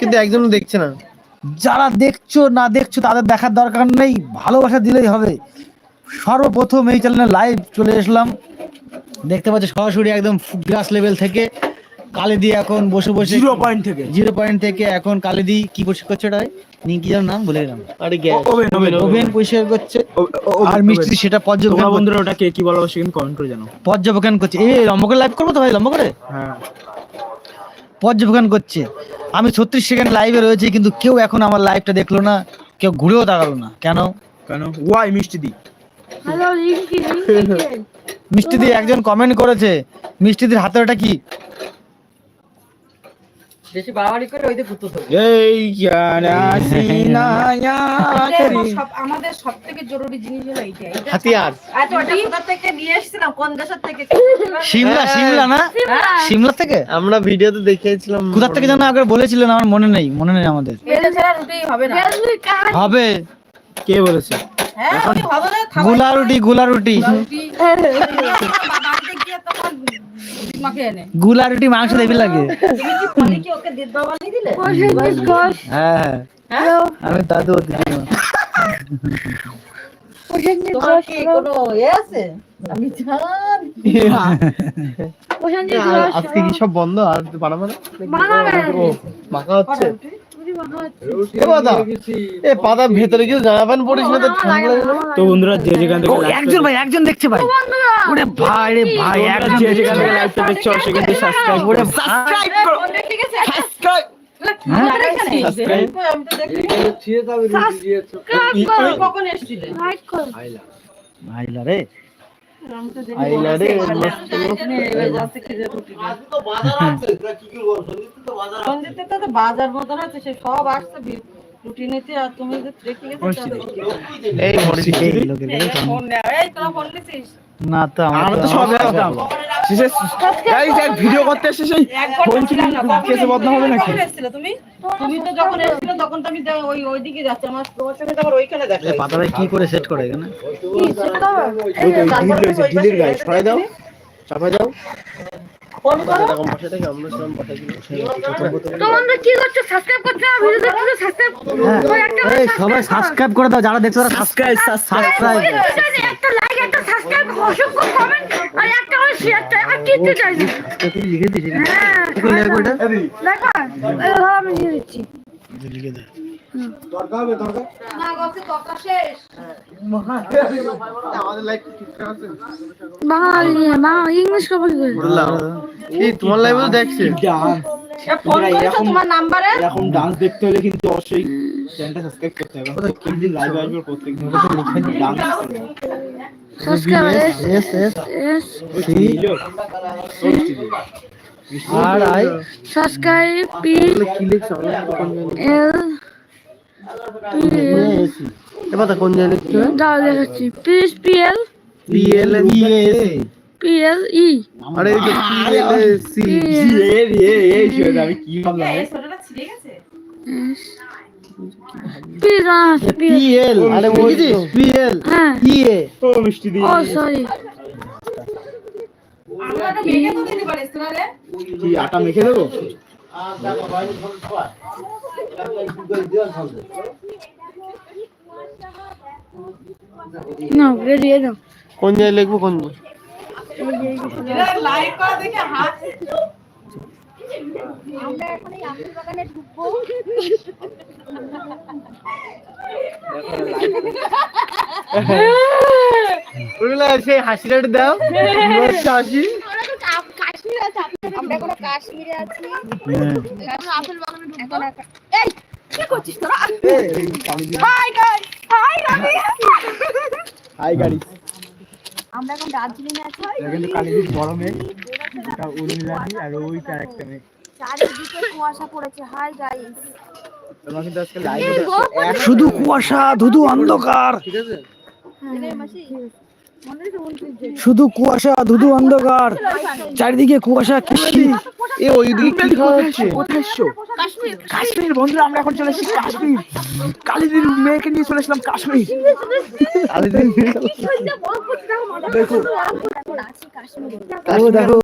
কিন্তু একজনও দেখছে না। যারা দেখছ না দেখছ তাদের দেখার দরকার নেই। ভালোবাসা দিলেই হবে। সর্বপ্রথম এই চ্যানেলে লাইভ চলে আসলাম দেখতে পাচ্ছ সরাসরি একদম গ্রাস লেভেল থেকে। কালিদি এখন বসে বসে জিরো পয়েন্ট থেকে। জিরো পয়েন্ট থেকে এখন কালিদি কি পরিষ্কার করছে ওটা নাম? বলে গেলাম। আরে গ্যাস। ওভেন পরিষ্কার করছে। আর মিষ্টি সেটা পর্যবেক্ষণ বন্ধুরা ওটা কে কিন্তু কমেন্ট করে জানো। পর্যবেক্ষণ করছে। এই লম্বা করে লাইভ করব তো ভাই? লম্বা করে? হ্যাঁ। পর্যবেক্ষণ করছে। আমি ছত্রিশ সেকেন্ড লাইভে রয়েছি কিন্তু কেউ এখন আমার লাইভটা দেখল না কেউ ঘুরেও দাঁড়াল না। কেন? কেন? ওয়াই মিষ্টি দি? মিষ্টি দি একজন কমেন্ট করেছে মিষ্টিদির হাতে ওটা কি? বেশি বাড়াবাড়ি করে ওই দিয়ে ঘুরতে এই জানা সিনায়া সব আমাদের সব জরুরি জিনিস হলো এইটাই হাতিয়ার। আচ্ছা ওটা কোথা থেকে নিয়ে এসেছিলাম? কোন দেশের থেকে? সিমলা সিমলা না? সিমলা। থেকে? আমরা ভিডিওতে দেখিয়েছিলাম। কোথা থেকে জানো আগে বলেছিলেন আমার মনে নেই মনে নেই আমাদের। হবে না। হবে। কে বলেছে? হ্যাঁ রুটি গুলা রুটি গুলা রুটি। গুলা রুটি মাংস দেবি লাগে। কোশ কোশ হ্যাঁ আমি দাদু আ- আজকে কি সব বন্ধ? আর বানাবো না? মাখা হচ্ছে। এ পাতা ভেতরে কিছু জামা প্যান্ট পরিস না তো ঠান্ডা লাগে না? তো বন্ধুরা যে যেখান থেকে একজন ভাই একজন দেখছে ভাই। ওরে ভাই রে ভাই একজন যে যেখান থেকে লাইভটা দেখছ সেখান থেকে সাবস্ক্রাইব করে। সাবস্ক্রাইব করো সাবস্ক্রাইব সাবস্ক্রাইব আমি তো দেখি তুমি কখন এসেছিলে? ভাইলা রে। বাজার মতন আছে সে সব আসছে রুটি নিতে আর তুমি রেখে গেছো এই ফোন না তো আমার তো সব শেষে গাইস এক ভিডিও করতে এসে সেই ফোন কেসে বদনাম হবে নাকি? তুমি? তুমি তো যখন এসেছিলে তখন তো আমি যা- ওই ওইদিকে যাচ্ছি আমার তোমার সঙ্গে তো আবার ওইখানে দেখা পাতা ভাই কি করে সেট করে এখানে? রয়েছে ঢিলের গায়ে সরাই দাও। চাপা দাও। ওই এই সবাই সাবস্ক্রাইব করে দাও যারা দেখছ তারা সাবস্ক্রাইব সাবস্ক্রাইব একটা লাইক একটা সাবস্ক্রাইব অসংখ্য কমেন্ট আর কিনতে চাই না লিখে হ্যাঁ আমি দিচ্ছি লিখে দে না। এই তোমার তো দেখছি এরকম ডান্স দেখতে হলে কিন্তু অবশ্যই করতে হবে প্রত্যেকদিন dance subscribe S S S S R I subscribe P L P AC এ পাতা কোন জায়গায় লিখছো দাও দেখাচ্ছি piece P L P L E S P L E আরে এই তো পি এল সি আমি কি ভাবলাম ছোটটা ছিঁড়ে গেছে আরে হ্যাঁ ও মিষ্টি দি ও সরি আমরা তো মেঘে তো দিতে পারিস না রে কি আটা মেখে দেবো না বেরিয়ে দাও কোন জায়গায় লিখব কোন এরা লাইক করা দেখে হাত সেই হাসিটা দাও। হাসি। আমরা এখন কাশ্মীরে আছি। এখন আপেল বাগানে ঢুকবো। এই কি করছিস তোরা? Hi guys hi guys hi গাড়ি। আমরা এখন দার্জিলিং এ আছি বড় উর্মিলাদি আর ওইটা একটা মেঘ চারিদিকে কুয়াশা পড়েছে হাই গাইস তোমরা কিন্তু আজকে লাইভ শুধু কুয়াশা ধুধু অন্ধকার ঠিক আছে শুধু কুয়াশা ধুধু অন্ধকার চারিদিকে কুয়াশা কৃষি এ ওইদিকে কি খাওয়া হচ্ছে কোথায় এসছো কাশ্মীর বন্ধুরা আমরা এখন চলে এসেছি কাশ্মীর কালিদির মেয়েকে নিয়ে চলে এসলাম কাশ্মীর দেখো দেখো দেখো